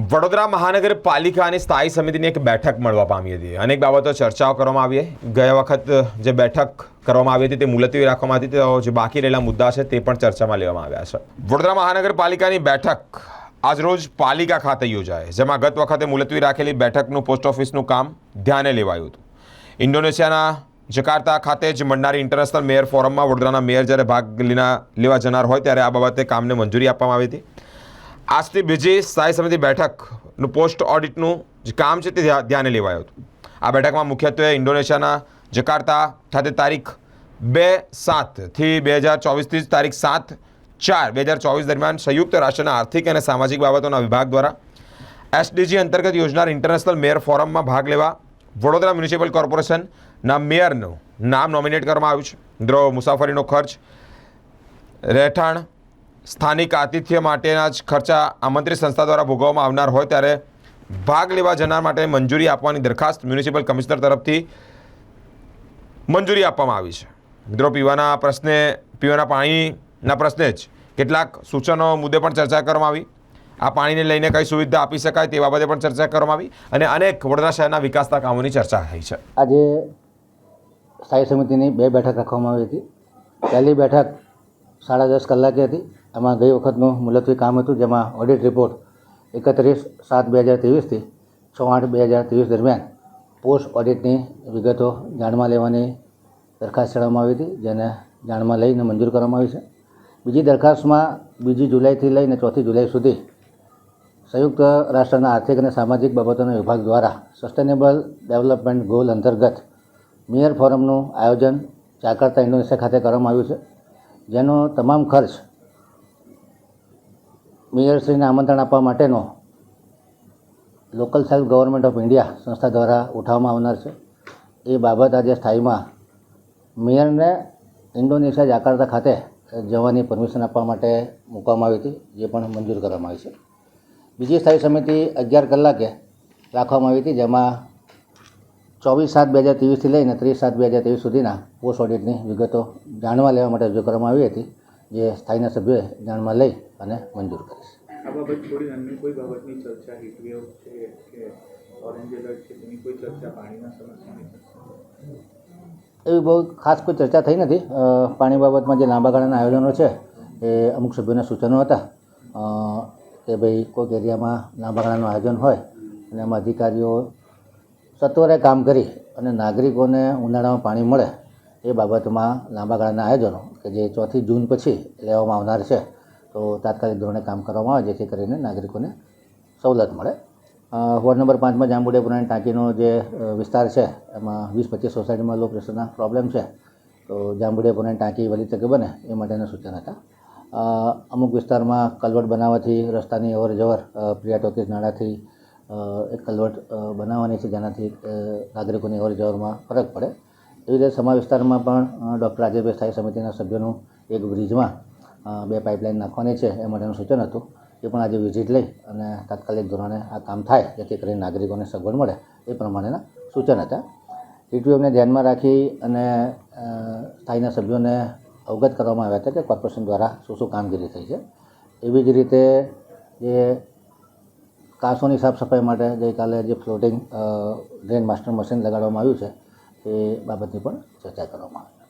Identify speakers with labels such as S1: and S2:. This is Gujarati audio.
S1: વડોદરા મહાનગરપાલિકાની સ્થાયી સમિતિની એક બેઠક મળવા પામી હતી. અનેક બાબતો ચર્ચાઓ કરવામાં આવી ગયા વખત જે બેઠક કરવામાં આવી હતી તે મુલતવી રાખવામાં હતી. તો જે બાકી રહેલા મુદ્દા છે તે પણ ચર્ચામાં લેવામાં આવ્યા છે. વડોદરા મહાનગરપાલિકાની બેઠક આજરોજ પાલિકા ખાતે યોજાય. જેમાં ગત વખતે મુલતવી રાખેલી બેઠકનું પોસ્ટ ઓફિસનું કામ ધ્યાને લેવાયું હતું. ઇન્ડોનેશિયાના જકાર્તા ખાતે જ મળનારી ઇન્ટરનેશનલ મેયર ફોરમમાં વડોદરાના મેયર જ્યારે ભાગ લીના લેવા જનાર હોય ત્યારે આ બાબતે કામને મંજૂરી આપવામાં આવી હતી. આજથી બીજી સ્થાયી સમિતિ બેઠકનું પોસ્ટ ઓડિટનું જે કામ છે તે ધ્યાને લેવાયું હતું. આ બેઠકમાં મુખ્યત્વે ઇન્ડોનેશિયાના જકાર્તા ખાતે તારીખ બે સાતથી બે હજાર ચોવીસથી તારીખ સાત ચાર બે હજાર ચોવીસ દરમિયાન સંયુક્ત રાષ્ટ્રના આર્થિક અને સામાજિક બાબતોના વિભાગ દ્વારા એસડીજી અંતર્ગત યોજનાર ઇન્ટરનેશનલ મેયર ફોરમમાં ભાગ લેવા વડોદરા મ્યુનિસિપલ કોર્પોરેશનના મેયરનું નામ નોમિનેટ કરવામાં આવ્યું છે. દ્રવ મુસાફરીનો ખર્ચ, રહેઠાણ સ્થાનિક આતિથ્ય માટેના જ ખર્ચા આમંત્રિત સંસ્થા દ્વારા ભોગવવામાં આવનાર હોય ત્યારે ભાગ લેવા જનાર માટે મંજૂરી આપવાની દરખાસ્ત મ્યુનિસિપલ કમિશનર તરફથી મંજૂરી આપવામાં આવી છે. મિત્રો, પીવાના પ્રશ્ને, પીવાના પાણીના પ્રશ્ને જ કેટલાક સૂચનો મુદ્દે પણ ચર્ચા કરવામાં આવી. આ પાણીને લઈને કઈ સુવિધા આપી શકાય તે બાબતે પણ ચર્ચા કરવામાં આવી અને અનેક વડોદરા શહેરના વિકાસના કામોની ચર્ચા થઈ છે.
S2: આજે સ્થાયી સમિતિની બે બેઠક રાખવામાં આવી હતી. પહેલી બેઠક સાડા દસ કલાકે હતી. એમાં ગઈ વખતનું મુલતવી કામ હતું, જેમાં ઓડિટ રિપોર્ટ એકત્રીસ સાત બે હજાર ત્રેવીસથી છ આઠ બે હજાર ત્રેવીસ દરમિયાન પોસ્ટ ઓડિટની વિગતો જાણમાં લેવાની દરખાસ્ત ચડાવવામાં આવી હતી, જેને જાણમાં લઈને મંજૂર કરવામાં આવી છે. બીજી દરખાસ્તમાં બીજી જુલાઈથી લઈને ચોથી જુલાઈ સુધી સંયુક્ત રાષ્ટ્રના આર્થિક અને સામાજિક બાબતોના વિભાગ દ્વારા સસ્ટેનેબલ ડેવલપમેન્ટ ગોલ અંતર્ગત મેયર ફોરમનું આયોજન જાકાર્તા ઇન્ડોનેશિયા ખાતે કરવામાં આવ્યું છે. જેનો તમામ ખર્ચ મેયરશ્રીને આમંત્રણ આપવા માટેનો local self government of India સંસ્થા દ્વારા ઉઠાવવામાં આવનાર છે. એ બાબત આજે સ્થાયીમાં મેયરને ઇન્ડોનેશિયા જાકાર્તા ખાતે જવાની પરમિશન આપવા માટે મૂકવામાં આવી હતી, જે પણ મંજૂર કરવામાં આવી છે. બીજી સ્થાયી સમિતિ અગિયાર કલાકે રાખવામાં આવી હતી, જેમાં ચોવીસ સાત બે હજાર ત્રેવીસથી લઈને ત્રીસ સાત બે હજાર ત્રેવીસ સુધીના પોસ્ટ ઓડિટની વિગતો જાણવા લેવા માટે રજૂ કરવામાં આવી હતી જે સ્થાયીના સભ્યોએ જાણમાં લઈ અને મંજૂર કરીશ
S3: આ બાબત છોડી અન્ય કોઈ બાબતની ચર્ચા હીટવેવ છે કે ઓરેન્જ એલર્ટ છે તેની કોઈ ચર્ચા પાણીના સમસ્યાની
S2: એવી બહુ ખાસ કોઈ ચર્ચા થઈ નથી. પાણી બાબતમાં જે લાંબા ગાળાના આયોજનો છે એ અમુક સભ્યોના સૂચનો હતા. કે ભાઈ કોઈક એરિયામાં લાંબા ગાળાનું આયોજન હોય અને એમાં અધિકારીઓ સત્વરે કામ કરી અને નાગરિકોને ઉનાળામાં પાણી મળે એ બાબતમાં લાંબા ગાળાના આયોજનો કે જે ચોથી જૂન પછી લેવામાં આવનાર છે, તો તાત્કાલિક ધોરણે કામ કરવામાં આવે જેથી કરીને નાગરિકોને સવલત મળે. વોર્ડ નંબર પાંચમાં જાંબુડિયા પુરાણી ટાંકીનો જે વિસ્તાર છે, એમાં વીસ પચીસ સોસાયટીમાં લો પ્રેશરના પ્રોબ્લેમ છે, તો જાંબુડિયા પુરાણી ટાંકી વહેલી તકે બને એ માટેના સૂચન હતા. અમુક વિસ્તારમાં કલવટ બનાવવાથી રસ્તાની અવર જવર પ્રિયા ટોકીસ નાળાથી એક કલવટ બનાવવાની છે જેનાથી નાગરિકોની અવર જવરમાં ફરક પડે. એવી રીતે સમા વિસ્તારમાં પણ ડૉક્ટર રાજેશભાઈ સ્થાયી સમિતિના સભ્યોનું એક બ્રિજમાં બે પાઇપલાઇન નાખવાની છે એ માટેનું સૂચન હતું. એ પણ આજે વિઝિટ લઈ અને તાત્કાલિક ધોરણે આ કામ થાય, જેથી કરીને નાગરિકોને સગવડ મળે એ પ્રમાણેના સૂચન હતા. ટીટીઓને ધ્યાનમાં રાખી અને સ્થાયીના સભ્યોને અવગત કરવામાં આવ્યા હતા કે કોર્પોરેશન દ્વારા શું શું કામગીરી થઈ છે. એવી જ રીતે જે કાંસોની સાફ સફાઈ માટે ગઈકાલે જે ફ્લોટિંગ ડ્રેન માસ્ટર મશીન લગાડવામાં આવ્યું છે, એ બાબતની પણ ચર્ચા કરવામાં આવી.